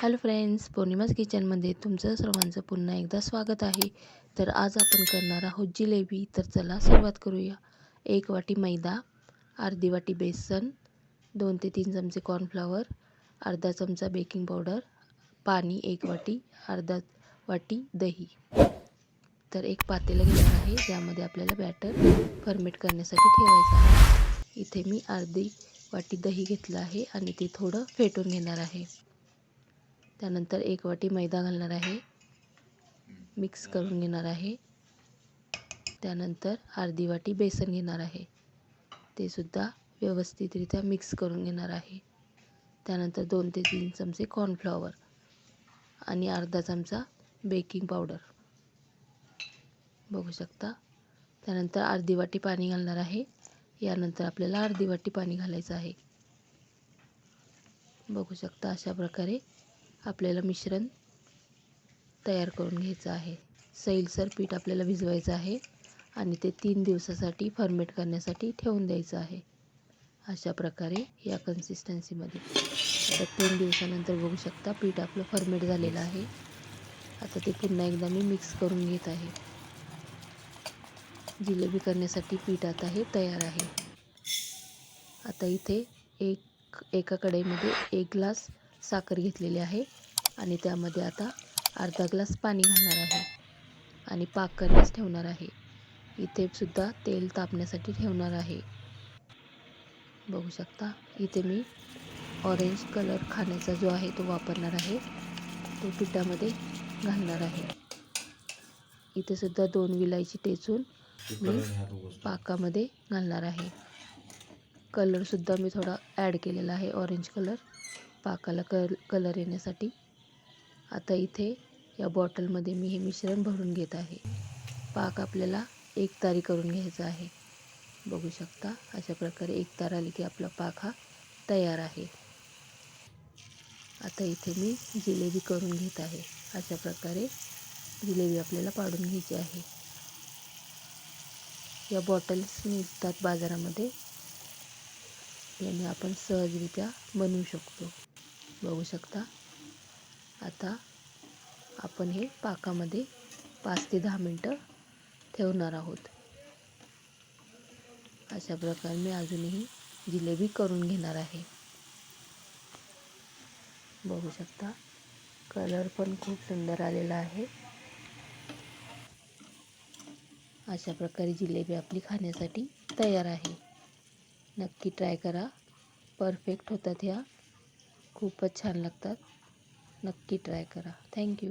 Hello friends पौर्णिमाज किचनमध्ये तुमचं सर्वांचं पुन्हा एकदा स्वागत आहे. तर आज आपण करणार आहोत जिलेबी. तर चला सुरुवात करूया. एक वाटी मैदा अर्धी वाटी बेसन दोन ते तीन चमचे कॉर्नफ्लॉवर अर्धा चमचा बेकिंग पावडर पाणी एक वाटी अर्धा वाटी दही. तर एक पातेलं घेणार आहे ज्यामध्ये आपल्याला बॅटर फर्मेट करण्यासाठी ठेवायचं आहे. इथे मी अर्धी वाटी दही घेतलं आहे आणि ते थोडं फेटून घेणार आहे. त्यानंतर एक वाटी मैदा घालणार आहे. मिक्स करून घेणार आहे. त्यानंतर अर्धी वाटी बेसन घेणार आहे. ते सुद्धा व्यवस्थितरित्या मिक्स करून घेणार आहे. त्यानंतर दोन ते तीन चमचे कॉर्नफ्लॉवर आणि अर्धा चमचा बेकिंग पावडर बघू शकता. त्यानंतर अर्धी वाटी पाणी घालणार आहे. यानंतर आपल्याला अर्धी वाटी पाणी घालायचं आहे. बघू शकता अशा प्रकारे आपल्याला मिश्रण तयार करून घ्यायचं आहे. सैलसर पीठ आपल्याला भिजवायचं आहे आणि ते तीन दिवसासाठी फर्मेट करण्यासाठी ठेवून द्यायचं आहे. अशा प्रकारे या कन्सिस्टन्सीमध्ये आता तीन दिवसानंतर बघू शकता पीठ आपलं फर्मेट झालेलं आहे. आता ते पुन्हा एकदा मी मिक्स करून घेत आहे. जिलेबी करण्यासाठी पीठ आता हे तयार आहे. आता इथे एक एका कढईमध्ये एक ग्लास साखर घेतलेली आहे आणि त्यामध्ये आता अर्धा ग्लास पाणी घालणार आहे आणि पाक करण्यास ठेवणार आहे. इथे सुद्धा तेल तापण्यासाठी ठेवणार आहे. बघू शकता इथे मी ऑरेंज कलर खाण्याचा जो आहे तो वापरणार आहे. तो पिठामध्ये घालणार आहे. इथे सुद्धा दोन विलायची टेचून मी पाकामध्ये घालणार आहे. कलरसुद्धा मी थोडा ॲड केलेला आहे ऑरेंज कलर पाकाला कल कलर येण्यासाठी. आता इथे या बॉटलमध्ये मी हे मिश्रण भरून घेत आहे. पाक आपल्याला एक तारी करून घ्यायचा आहे. बघू शकता अशा प्रकारे एक तार आली की आपला पाक हा तयार आहे. आता इथे मी जिलेबी करून घेत आहे. अशा प्रकारे जिलेबी आपल्याला पाडून घ्यायची आहे. या बॉटल्स मिळतात बाजारामध्ये. याने आपण सहजरित्या बनवू शकतो. बघू शकता. आता आपण हे पाकामध्ये पाच ते दहा मिनटं ठेवणार आहोत. अशा प्रकारे मी अजूनही जिलेबी करून घेणार आहे. बघू शकता कलर पण खूप सुंदर आलेला आहे. अशा प्रकारे जिलेबी आपली खाण्यासाठी तयार आहे. नक्की ट्राय करा. परफेक्ट होतात ह्या खूपच छान लागतात. नक्की ट्राय करा. थँक्यू